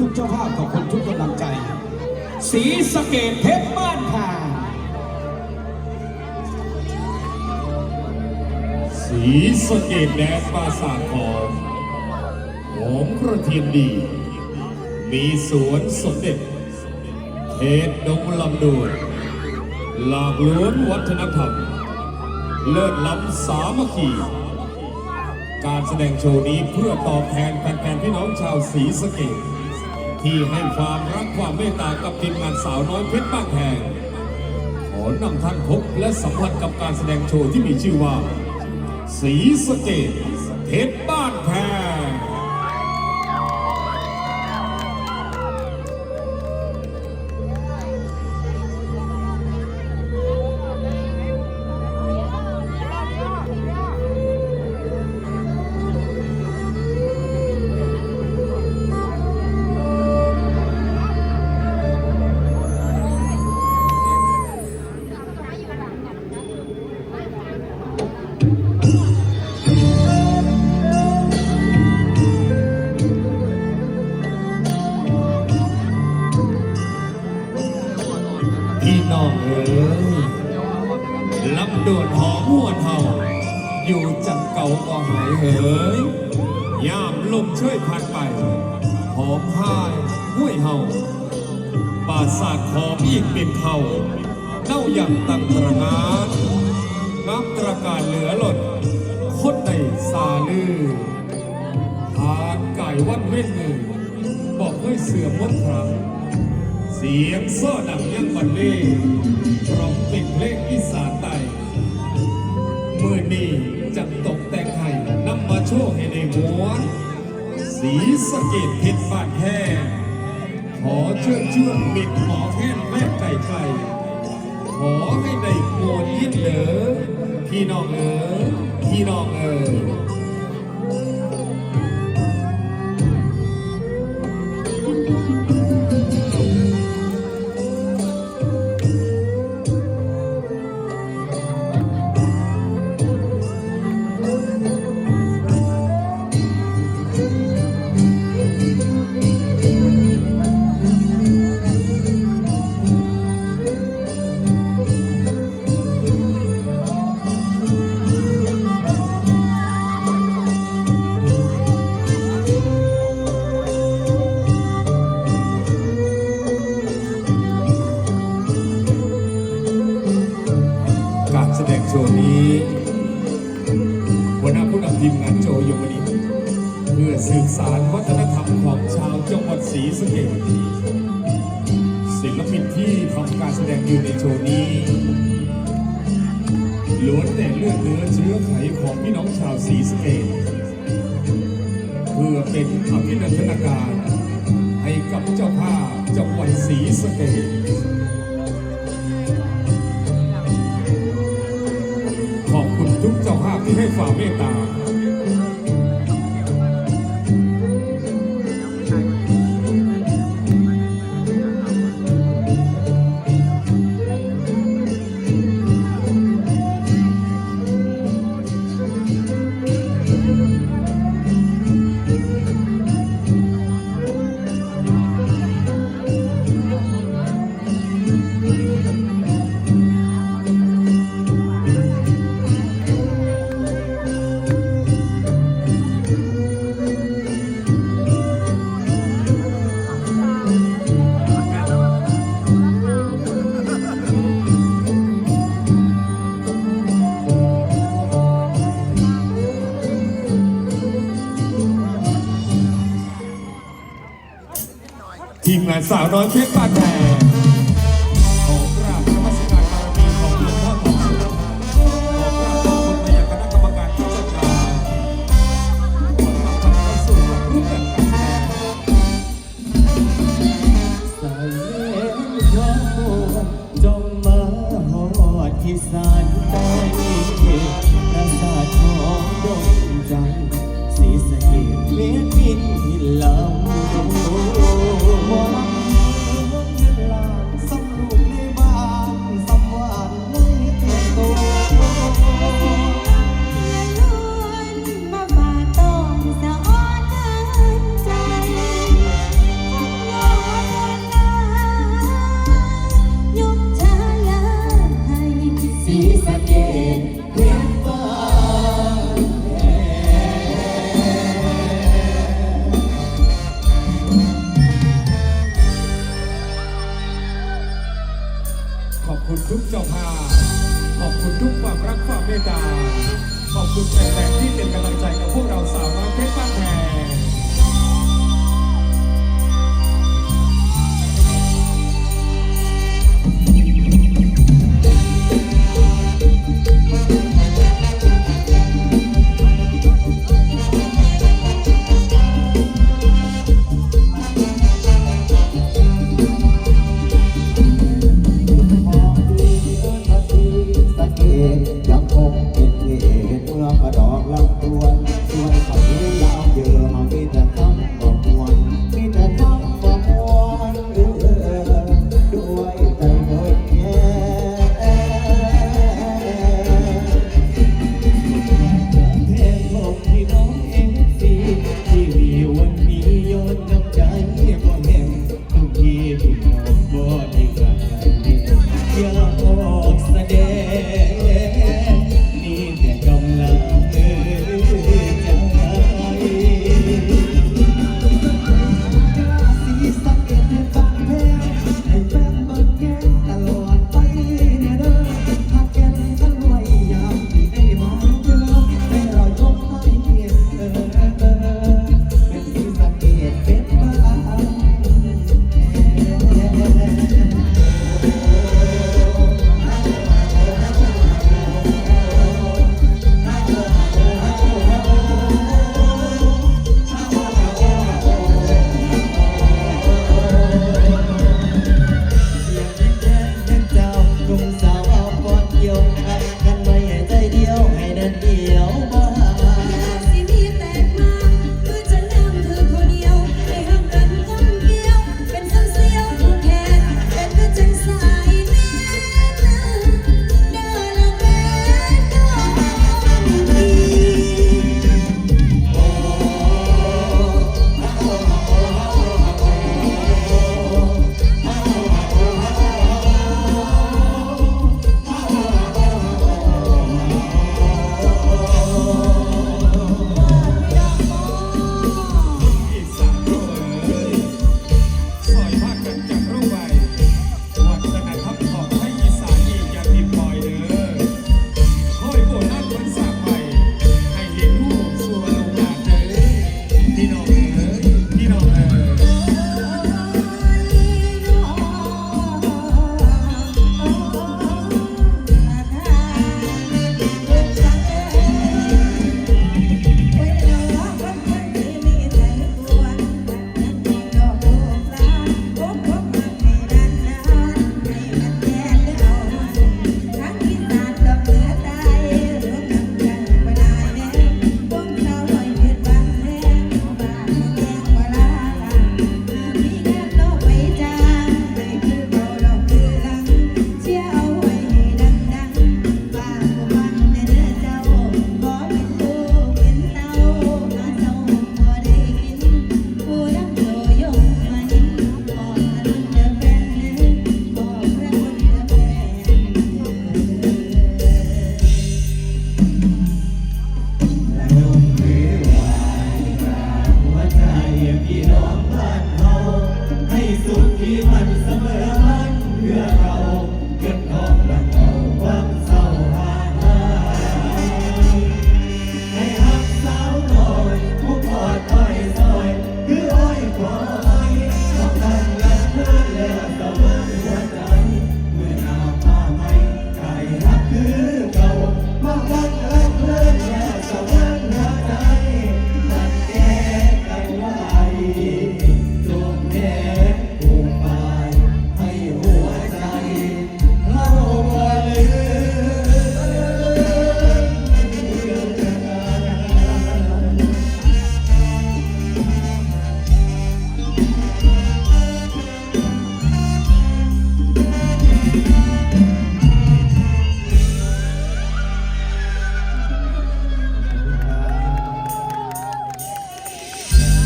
ทุกๆเจ้าภาพขอบคุณทุกกำลังใจ สีสเกตเพชรบ้านแพงสีสเกตแดนปราสาททองหอมกระเทียมดี มีสวนสมเด็จเขตดงลำดวนหลากล้วนวัฒนธรรม เลิศล้ำสามัคคี การแสดงโชว์นี้เพื่อตอบแทนแฟนๆพี่น้องชาวศรีสเกด ที่ให้ความรักความเมตตากับทีมงานสาวน้อยเพชรบ้างแพงขอนำท่านพบและสัมผัสกับการแสดงโชว์ที่มีชื่อว่า สีสเกตเพชรบ้าง พี่น้องเอ๋ยลำดวนหอมหัวเทาอยู่จังเก่าก็หายเหยยามลมช่วยพัดไป หอมพายห้วยเฮาปราสาทขอมยิ่งเป็นเทาเน่าอย่างตังตระงานน้ำตระการเหลือหล่นคนในซาลือทาไก่วันเว้นมือบอกให้เสื่อมดครั้ง สียงโซ่ดังยังบันเลงร้องเป็นเลงอีสานใต้มือนี้จะตกแต่งให้นำมาโชว์ให้ในม้วนสีสะเกตเพชรบานแท้ขอเชิญชวนมิตรหมอแค้นแม่ไก่ไก่ขอให้ได้โมนยินเหลอพี่น้องเอ๋ยพี่น้องเอ๋ย ทีมงานโจยมนิเพื่อสื่อสารวัฒนธรรมของชาวจังหวัดศรีสะเกษศิลปินที่ทำการแสดงอยู่ในโชว์นี้ล้วนแต่เลือดเนื้อเชื้อไขของพี่น้องชาวศรีสะเกษเพื่อเป็นอภินันทนาการ ให้กับเจ้าภาพจังหวัดศรีสะเกษขอบคุณทุกเจ้าภาพที่ให้ความเมตตา สู่รูปแบบการแสดงสายเล่นขโมยจงมาหอดที่สานใต้ปราสาทของดงจันทร์สีสะเกดเวียนดินที่ลำหวังเงินล้าน ขอบคุณทุกเจ้าภาพขอบคุณทุกความรักความเมตตา ขอบคุณแฟนๆที่เป็นกำลังใจกับพวกเราสามารถเพชรบ้านแพง